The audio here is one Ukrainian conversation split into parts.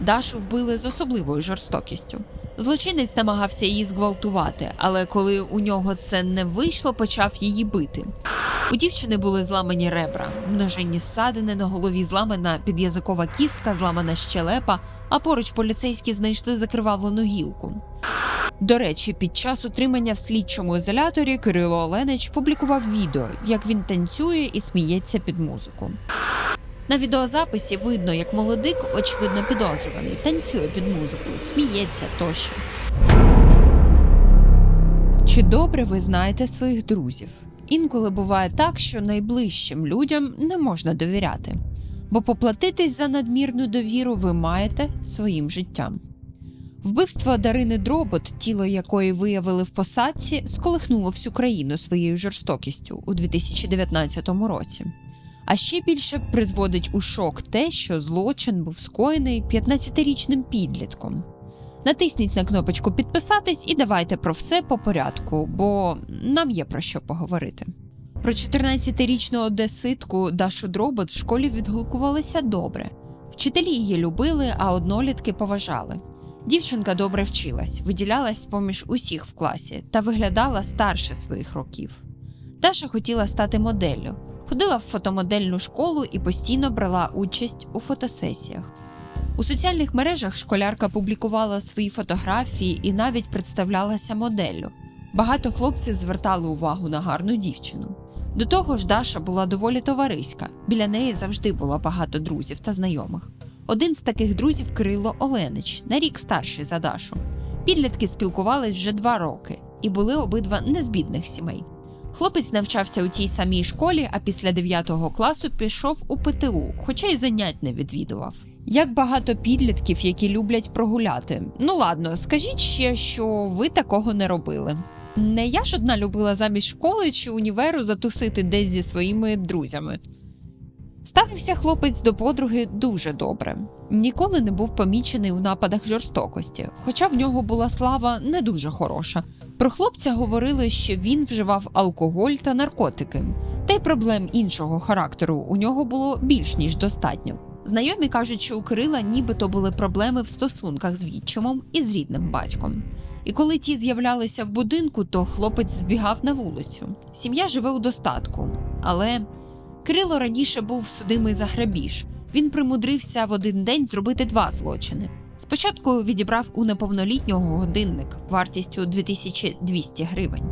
Дашу вбили з особливою жорстокістю. Злочинець намагався її зґвалтувати, але коли у нього це не вийшло, почав її бити. У дівчини були зламані ребра, множинні ссадини на голові, зламана під'язикова кістка, зламана щелепа, а поруч поліцейські знайшли закривавлену гілку. До речі, під час утримання в слідчому ізоляторі Кирило Оленич публікував відео, як він танцює і сміється під музику. На відеозаписі видно, як молодик, очевидно підозрюваний, танцює під музику, сміється тощо. Чи добре ви знаєте своїх друзів? Інколи буває так, що найближчим людям не можна довіряти, бо поплатитись за надмірну довіру ви маєте своїм життям. Вбивство Дарини Дробот, тіло якої виявили в посадці, сколихнуло всю країну своєю жорстокістю у 2019 році. А ще більше призводить у шок те, що злочин був скоєний 15-річним підлітком. Натисніть на кнопочку підписатись і давайте про все по порядку, бо нам є про що поговорити. Про 14-річну одеситку Дашу Дробот в школі відгукувалися добре. Вчителі її любили, а однолітки поважали. Дівчинка добре вчилась, виділялась поміж усіх в класі та виглядала старше своїх років. Даша хотіла стати моделлю, ходила в фотомодельну школу і постійно брала участь у фотосесіях. У соціальних мережах школярка публікувала свої фотографії і навіть представлялася моделлю. Багато хлопців звертали увагу на гарну дівчину. До того ж, Даша була доволі товариська. Біля неї завжди було багато друзів та знайомих. Один з таких друзів Кирило Оленич, на рік старший за Дашу. Підлітки спілкувались вже два роки і були обидва не з бідних сімей. Хлопець навчався у тій самій школі, а після 9 класу пішов у ПТУ, хоча й занять не відвідував. Як багато підлітків, які люблять прогуляти. Ну ладно, скажіть ще, що ви такого не робили. Не я ж одна любила замість школи чи універу затусити десь зі своїми друзями. Ставився хлопець до подруги дуже добре. Ніколи не був помічений у нападах жорстокості, хоча в нього була слава не дуже хороша. Про хлопця говорили, що він вживав алкоголь та наркотики, та й проблем іншого характеру у нього було більш ніж достатньо. Знайомі кажуть, що у Кирила нібито були проблеми в стосунках з відчимом і з рідним батьком. І коли ті з'являлися в будинку, то хлопець збігав на вулицю. Сім'я живе у достатку, але Кирило раніше був судимий за грабіж. Він примудрився в один день зробити два злочини. Спочатку відібрав у неповнолітнього годинник вартістю 2200 гривень.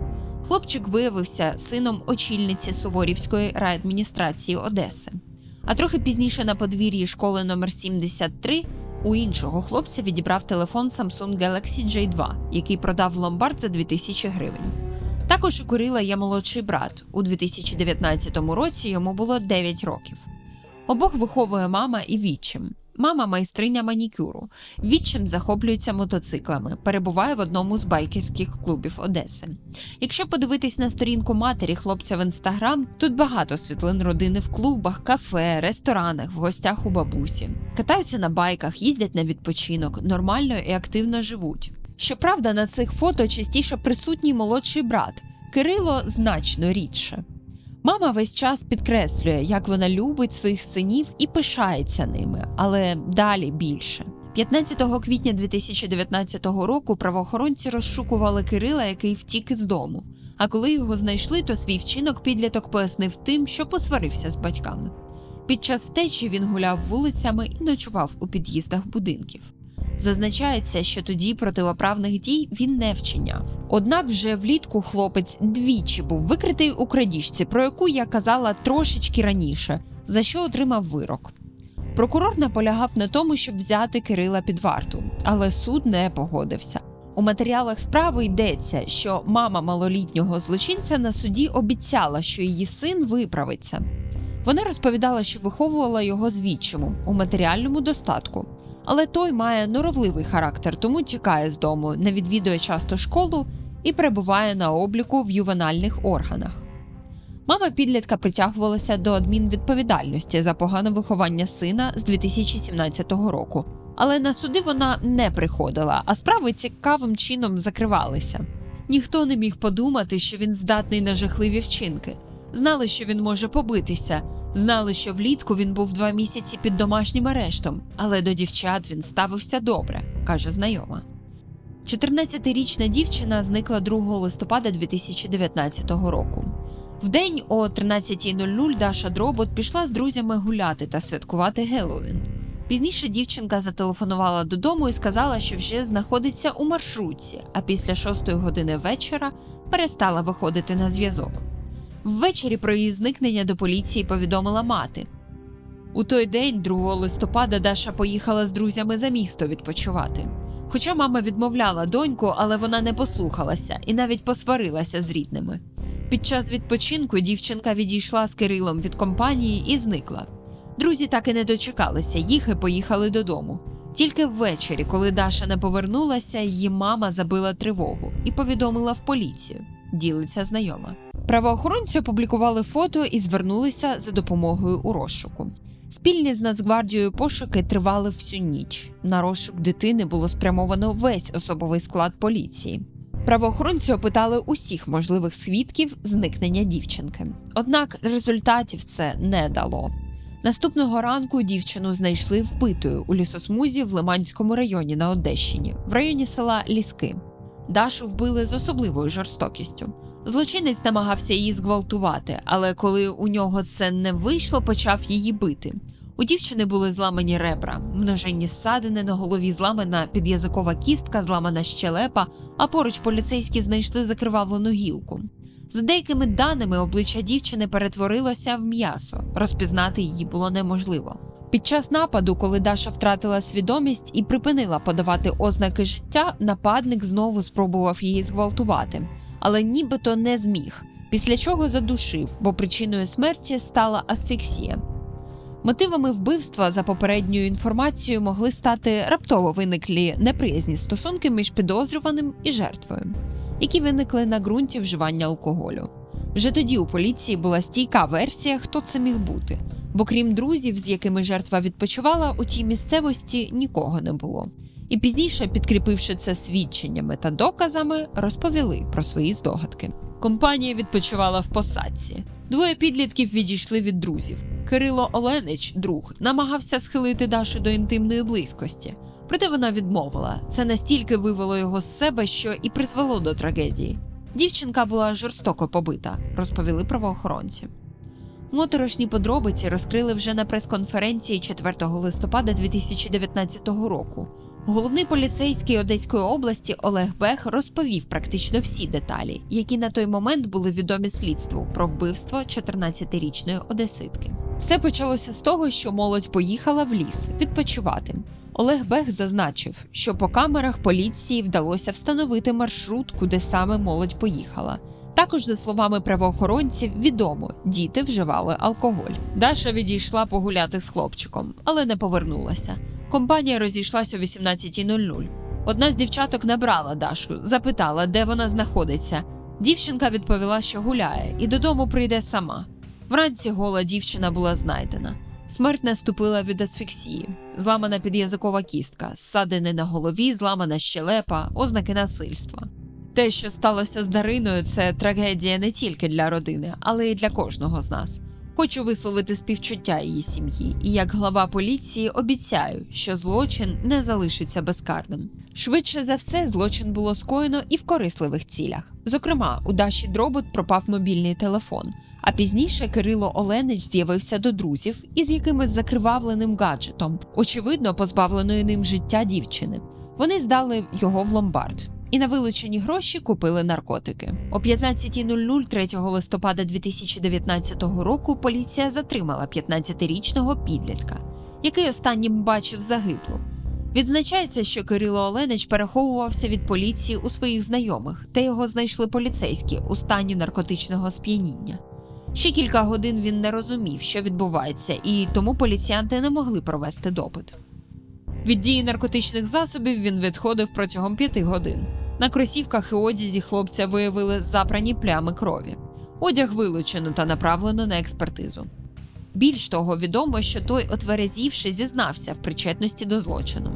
Хлопчик виявився сином очільниці Суворівської райадміністрації Одеси. А трохи пізніше на подвір'ї школи номер 73 у іншого хлопця відібрав телефон Samsung Galaxy J2, який продав в ломбард за 2000 гривень. Також у Кирила є молодший брат. У 2019 році йому було 9 років. Обох виховує мама і відчим. Мама майстриня манікюру. Відчим захоплюється мотоциклами, перебуває в одному з байкерських клубів Одеси. Якщо подивитись на сторінку матері хлопця в інстаграм, тут багато світлин родини в клубах, кафе, ресторанах, в гостях у бабусі. Катаються на байках, їздять на відпочинок, нормально і активно живуть. Щоправда, на цих фото частіше присутній молодший брат. Кирило значно рідше. Мама весь час підкреслює, як вона любить своїх синів і пишається ними, але далі більше. 15 квітня 2019 року правоохоронці розшукували Кирила, який втік із дому. А коли його знайшли, то свій вчинок підліток пояснив тим, що посварився з батьками. Під час втечі він гуляв вулицями і ночував у під'їздах будинків. Зазначається, що тоді противоправних дій він не вчиняв. Однак вже влітку хлопець двічі був викритий у крадіжці, про яку я казала трошечки раніше, за що отримав вирок. Прокурор наполягав на тому, щоб взяти Кирила під варту, але суд не погодився. У матеріалах справи йдеться, що мама малолітнього злочинця на суді обіцяла, що її син виправиться. Вона розповідала, що виховувала його з відчимом у матеріальному достатку. Але той має норовливий характер, тому тікає з дому, не відвідує часто школу і перебуває на обліку в ювенальних органах. Мама підлітка притягувалася до адмінвідповідальності за погане виховання сина з 2017 року, але на суди вона не приходила, а справи цікавим чином закривалися. Ніхто не міг подумати, що він здатний на жахливі вчинки. Знали, що він може побитися. Знали, що влітку він був два місяці під домашнім арештом, але до дівчат він ставився добре, каже знайома. 14-річна дівчина зникла 2 листопада 2019 року. Вдень о 13.00 Даша Дробот пішла з друзями гуляти та святкувати Геловін. Пізніше дівчинка зателефонувала додому і сказала, що вже знаходиться у маршрутці, а після 6 години вечора перестала виходити на зв'язок. Ввечері про її зникнення до поліції повідомила мати. У той день, 2 листопада, Даша поїхала з друзями за місто відпочивати. Хоча мама відмовляла доньку, але вона не послухалася і навіть посварилася з рідними. Під час відпочинку дівчинка відійшла з Кирилом від компанії і зникла. Друзі так і не дочекалися їх і поїхали додому. Тільки ввечері, коли Даша не повернулася, її мама забила тривогу і повідомила в поліцію. Ділиться знайома. Правоохоронці опублікували фото і звернулися за допомогою у розшуку. Спільні з Нацгвардією пошуки тривали всю ніч. На розшук дитини було спрямовано весь особовий склад поліції. Правоохоронці опитали усіх можливих свідків зникнення дівчинки. Однак результатів це не дало. Наступного ранку дівчину знайшли вбитою у лісосмузі в Лиманському районі на Одещині, в районі села Ліски. Дашу вбили з особливою жорстокістю. Злочинець намагався її зґвалтувати, але коли у нього це не вийшло, почав її бити. У дівчини були зламані ребра, множинні ссадини на голові, зламана під'язикова кістка, зламана щелепа, а поруч поліцейські знайшли закривавлену гілку. За деякими даними, обличчя дівчини перетворилося в м'ясо, розпізнати її було неможливо. Під час нападу, коли Даша втратила свідомість і припинила подавати ознаки життя, нападник знову спробував її зґвалтувати, але нібито не зміг, після чого задушив, бо причиною смерті стала асфіксія. Мотивами вбивства за попередньою інформацією могли стати раптово виниклі неприязні стосунки між підозрюваним і жертвою, які виникли на ґрунті вживання алкоголю. Вже тоді у поліції була стійка версія, хто це міг бути, бо крім друзів, з якими жертва відпочивала, у тій місцевості нікого не було. І пізніше, підкріпивши це свідченнями та доказами, розповіли про свої здогадки. Компанія відпочивала в посадці. Двоє підлітків відійшли від друзів. Кирило Оленич, друг, намагався схилити Дашу до інтимної близькості, проте вона відмовила. Це настільки вивело його з себе, що і призвело до трагедії. Дівчинка була жорстоко побита, розповіли правоохоронці. Моторошні подробиці розкрили вже на прес-конференції 4 листопада 2019 року. Головний поліцейський Одеської області Олег Бех розповів практично всі деталі, які на той момент були відомі слідству про вбивство 14-річної одеситки. Все почалося з того, що молодь поїхала в ліс відпочивати. Олег Бех зазначив, що по камерах поліції вдалося встановити маршрут, куди саме молодь поїхала. Також, за словами правоохоронців, відомо, діти вживали алкоголь. Даша відійшла погуляти з хлопчиком, але не повернулася. Компанія розійшлася о 18.00. Одна з дівчаток набрала Дашу, запитала, де вона знаходиться. Дівчинка відповіла, що гуляє, і додому прийде сама. Вранці гола дівчина була знайдена. Смерть наступила від асфіксії, зламана під'язикова кістка, ссадини на голові, зламана щелепа, ознаки насильства. Те, що сталося з Дариною, це трагедія не тільки для родини, але й для кожного з нас. Хочу висловити співчуття її сім'ї, і як глава поліції обіцяю, що злочин не залишиться безкарним. Швидше за все, злочин було скоєно і в корисливих цілях. Зокрема, у Даші Дробот пропав мобільний телефон. А пізніше Кирило Оленич з'явився до друзів із якимось закривавленим гаджетом, очевидно, позбавленої ним життя дівчини. Вони здали його в ломбард і на вилучені гроші купили наркотики. О 15.00 3 листопада 2019 року поліція затримала 15-річного підлітка, який останнім бачив загиблу. Відзначається, що Кирило Оленич переховувався від поліції у своїх знайомих, та його знайшли поліцейські у стані наркотичного сп'яніння. Ще кілька годин він не розумів, що відбувається, і тому поліціянти не могли провести допит. Від дії наркотичних засобів він відходив протягом п'яти годин. На кросівках і одязі хлопця виявили запрані плями крові. Одяг вилучено та направлено на експертизу. Більш того, відомо, що той, отверезівши, зізнався в причетності до злочину.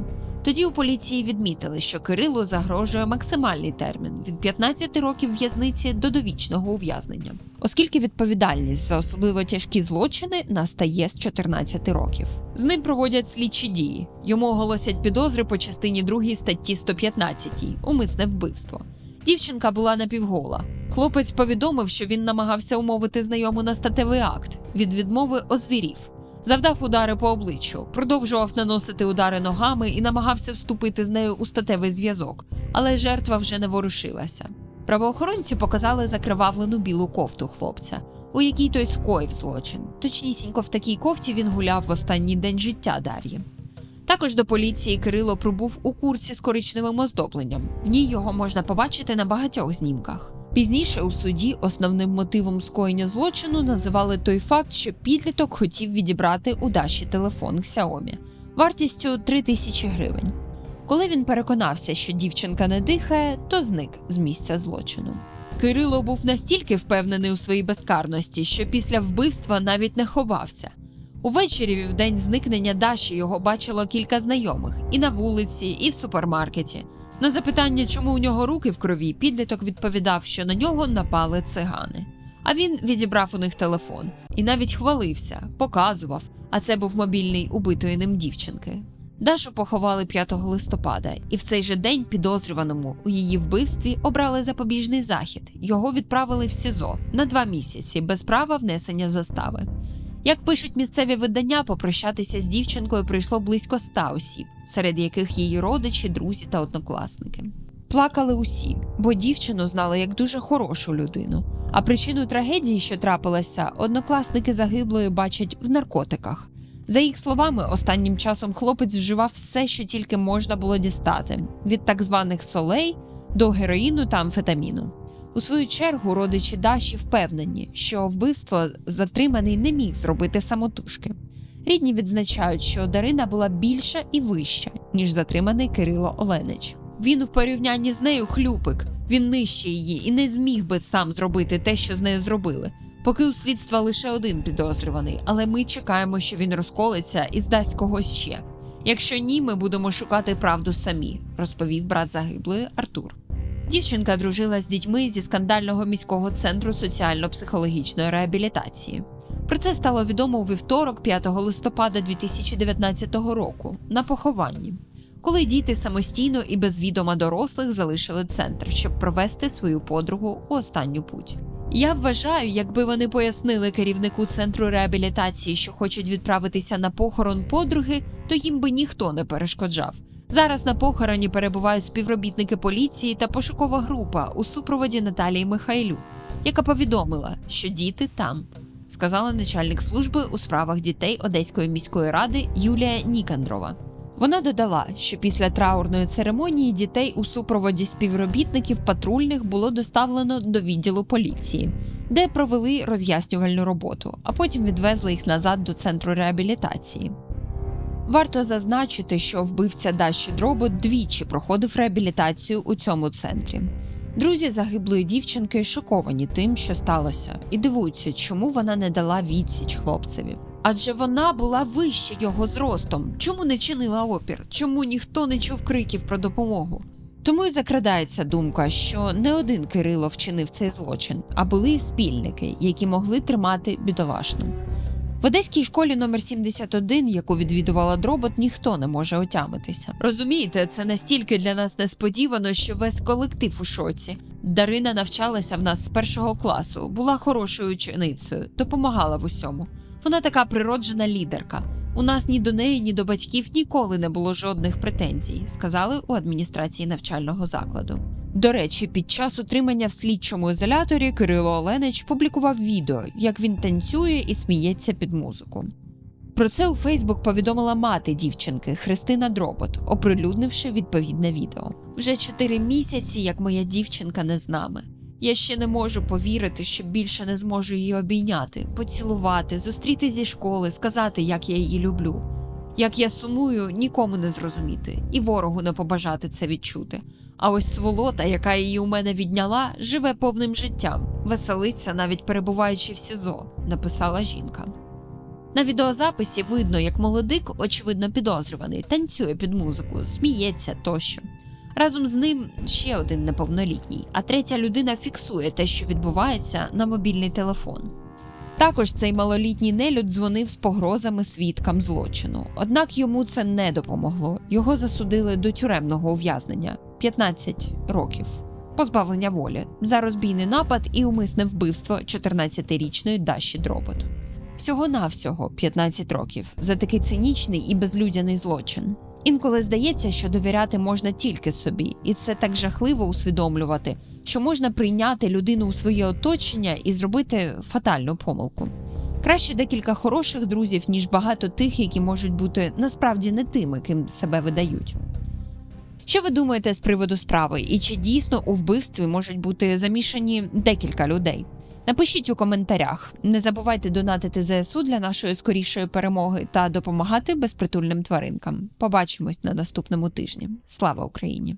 Тоді у поліції відмітили, що Кирилу загрожує максимальний термін від 15 років в'язниці до довічного ув'язнення, оскільки відповідальність за особливо тяжкі злочини настає з 14 років. З ним проводять слідчі дії. Йому оголосять підозри по частині 2 статті 115 умисне вбивство. Дівчинка була напівгола. Хлопець повідомив, що він намагався умовити знайому на статевий акт. Від відмови озвірів. Завдав удари по обличчю, продовжував наносити удари ногами і намагався вступити з нею у статевий зв'язок, але жертва вже не ворушилася. Правоохоронці показали закривавлену білу кофту хлопця, у якій той скоїв злочин. Точнісінько в такій кофті він гуляв в останній день життя Дар'ї. Також до поліції Кирило прибув у курці з коричневим оздобленням. В ній його можна побачити на багатьох знімках. Пізніше у суді основним мотивом скоєння злочину називали той факт, що підліток хотів відібрати у Даші телефон Xiaomi вартістю 3 тисячі гривень. Коли він переконався, що дівчинка не дихає, то зник з місця злочину. Кирило був настільки впевнений у своїй безкарності, що після вбивства навіть не ховався. Увечері в день зникнення Даші його бачило кілька знайомих і на вулиці, і в супермаркеті. На запитання, чому у нього руки в крові, підліток відповідав, що на нього напали цигани. А він відібрав у них телефон і навіть хвалився, показував, а це був мобільний убитої ним дівчинки. Дашу поховали 5 листопада, і в цей же день підозрюваному у її вбивстві обрали запобіжний захід. Його відправили в СІЗО на два місяці без права внесення застави. Як пишуть місцеві видання, попрощатися з дівчинкою прийшло близько ста осіб, серед яких її родичі, друзі та однокласники. Плакали усі, бо дівчину знали як дуже хорошу людину. А причину трагедії, що трапилася, однокласники загиблої бачать в наркотиках. За їх словами, останнім часом хлопець вживав все, що тільки можна було дістати: від так званих солей до героїну та амфетаміну. У свою чергу родичі Даші впевнені, що вбивство затриманий не міг зробити самотужки. Рідні відзначають, що Дарина була більша і вища, ніж затриманий Кирило Оленич. Він в порівнянні з нею хлюпик, він нижче її і не зміг би сам зробити те, що з нею зробили. Поки у слідства лише один підозрюваний, але ми чекаємо, що він розколиться і здасть когось ще. Якщо ні, ми будемо шукати правду самі, розповів брат загиблої Артур. Дівчинка дружила з дітьми зі скандального міського центру соціально-психологічної реабілітації. Про це стало відомо у вівторок, 5 листопада 2019 року, на похованні, коли діти самостійно і без відома дорослих залишили центр, щоб провести свою подругу у останню путь. Я вважаю, якби вони пояснили керівнику центру реабілітації, що хочуть відправитися на похорон подруги, то їм би ніхто не перешкоджав. Зараз на похороні перебувають співробітники поліції та пошукова група у супроводі Наталії Михайлюк, яка повідомила, що діти там, сказала начальник служби у справах дітей Одеської міської ради Юлія Нікандрова. Вона додала, що після траурної церемонії дітей у супроводі співробітників патрульних було доставлено до відділу поліції, де провели роз'яснювальну роботу, а потім відвезли їх назад до центру реабілітації. Варто зазначити, що вбивця Даші Дробот двічі проходив реабілітацію у цьому центрі. Друзі загиблої дівчинки шоковані тим, що сталося, і дивуються, чому вона не дала відсіч хлопцеві. Адже вона була вище його зростом. Чому не чинила опір? Чому ніхто не чув криків про допомогу? Тому й закрадається думка, що не один Кирило вчинив цей злочин, а були спільники, які могли тримати бідолашну. Одеській школі номер 71, яку відвідувала дробот, ніхто не може отямитися. Розумієте, це настільки для нас несподівано, що весь колектив у шоці. Дарина навчалася в нас з першого класу, була хорошою ученицею, допомагала в усьому. Вона така природжена лідерка. У нас ні до неї, ні до батьків ніколи не було жодних претензій, сказали у адміністрації навчального закладу. До речі, під час утримання в слідчому ізоляторі Кирило Оленич публікував відео, як він танцює і сміється під музику. Про це у Фейсбук повідомила мати дівчинки Христина Дробот, оприлюднивши відповідне відео. Вже чотири місяці, як моя дівчинка не з нами. Я ще не можу повірити, що більше не зможу її обійняти, поцілувати, зустріти зі школи, сказати, як я її люблю. Як я сумую, нікому не зрозуміти, і ворогу не побажати це відчути. А ось сволота, яка її у мене відняла, живе повним життям, веселиться, навіть перебуваючи в СІЗО, написала жінка. На відеозаписі видно, як молодик, очевидно підозрюваний, танцює під музику, сміється тощо. Разом з ним ще один неповнолітній, а третя людина фіксує те, що відбувається на мобільний телефон. Також цей малолітній нелюд дзвонив з погрозами свідкам злочину. Однак йому це не допомогло. Його засудили до тюремного ув'язнення 15 років, позбавлення волі за розбійний напад і умисне вбивство 14-річної Даші Дробот. Всього навсього 15 років за такий цинічний і безлюдяний злочин. Інколи здається, що довіряти можна тільки собі, і це так жахливо усвідомлювати, що можна прийняти людину у своє оточення і зробити фатальну помилку. Краще декілька хороших друзів, ніж багато тих, які можуть бути насправді не тими, ким себе видають. Що ви думаєте з приводу справи, і чи дійсно у вбивстві можуть бути замішані декілька людей? Напишіть у коментарях. Не забувайте донатити ЗСУ для нашої скорішої перемоги та допомагати безпритульним тваринкам. Побачимось на наступному тижні. Слава Україні!